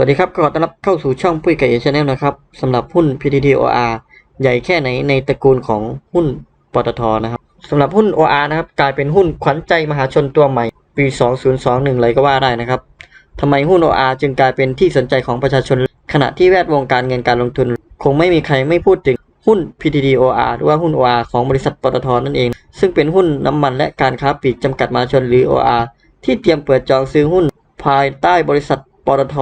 วัสดีครับขอต้อนรับเข้าสู่ช่องปุ้ยไก่เอชแนลนะครับสำหรับหุ้น PTTOR ใหญ่แค่ไหนในตระกูลของหุ้นปตทนะครับสำหรับหุ้น OR นะครับกลายเป็นหุ้นขวัญใจมหาชนตัวใหม่ ปี 2021 เลยก็ว่าได้นะครับทำไมหุ้น OR จึงกลายเป็นที่สนใจของประชาชน ขณะที่แวดวงการเงินการลงทุน คงไม่มีใครไม่พูดถึงหุ้น PTTOR หรือว่าหุ้น OR ของบริษัทปตทนั่นเอง ซึ่งเป็นหุ้นน้ำมันและการค้าปลีกจำกัดมหาชนหรือ OR ที่เตรียมเปิดจองซื้อหุ้นภายใต้บริษัท ปตท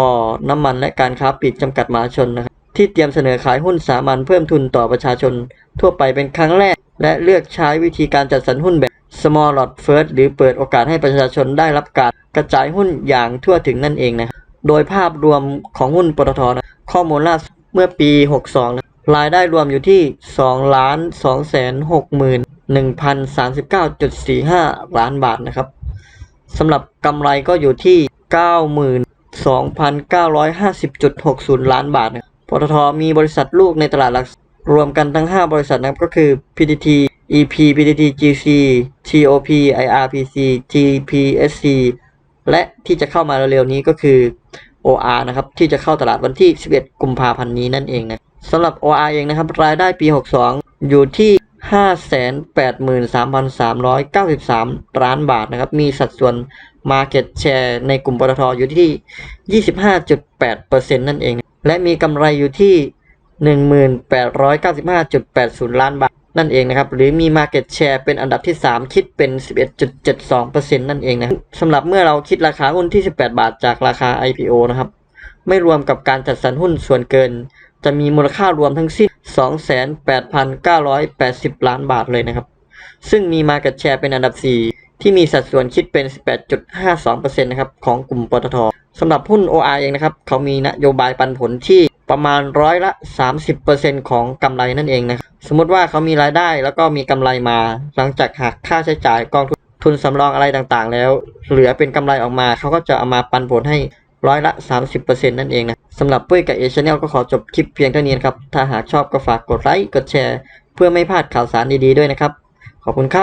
น้ำมันและการค้าปลีกจำกัดมหาชนนะครับที่เตรียมเสนอขายหุ้นสามัญเพิ่มทุนต่อประชาชน ทั่วไปเป็นครั้งแรก และเลือกใช้วิธีการจัดสรรหุ้นแบบ small lot first หรือเปิดโอกาสให้ประชาชนได้รับการกระจายหุ้นอย่างทั่วถึงนั่นเองนะครับโดยภาพรวมของหุ้นปตทนะข้อมูลล่าสุดเมื่อปี 62นะรายได้รวมอยู่ที่ 2 ล้าน2แสน6หมื่น1,039.45 ล้านบาทนะครับสำหรับกำไรก็อยู่ที่ 2,950.60 ล้านบาทนะปตทมีบริษัทลูกในตลาดหลักทรัพย์รวมกันทั้ง 5 บริษัทนะครับก็คือ PTT EP PTT GC TOP IRPC TPSC และที่จะเข้ามาเร็วๆนี้ก็คือ OR นะครับที่จะเข้าตลาดวันที่ 11 กุมภาพันธ์นี้นั่นเองนะสำหรับ OR เองนะครับรายได้ปี 62 อยู่ที่ 583,393 ล้านบาทนะครับ มีสัดส่วน Market Share ในกลุ่มปตทอยู่ที่ 25.8%นั่นเอง และมีกำไรอยู่ที่ 1895.80 ล้านบาทนั่นเองนะครับ หรือมี Market Share เป็นอันดับที่ 3 คิดเป็น 11.72%นั่นเองนะสำหรับเมื่อเราคิดราคาหุ้นที่ 18 บาทจากราคา IPO นะครับ ไม่รวมกับการจัดสรรหุ้นส่วนเกิน จะมีมูลค่ารวมทั้งสิ้น 28,980 ล้านบาทเลยนะครับ ซึ่งมี Market Share เป็นอันดับ 4 ที่มีสัดส่วนคิดเป็น 18.52%นะครับของกลุ่มปตทสำหรับหุ้น OR เองนะครับ เขามีนโยบายปันผลที่ประมาณร้อยละ 30%ของกำไรนั่นเองนะครับสมมติว่าเขามีรายได้แล้วก็มีกำไรมา หลังจากหักค่าใช้จ่ายกองทุนทุนสำรองอะไรต่างๆ แล้ว เหลือเป็นกำไรออกมา เขาก็จะเอามาปันผลให้ร้อยละ 30%นั่นเองนะ สำหรับปุ้ยกับเอชแนลก็ขอจบคลิปเพียงเท่านี้นครับ ถ้าหากชอบก็ฝากกดไลค์ กดแชร์ เพื่อไม่พลาดข่าวสารดีๆด้วยนะครับ ขอบคุณครับ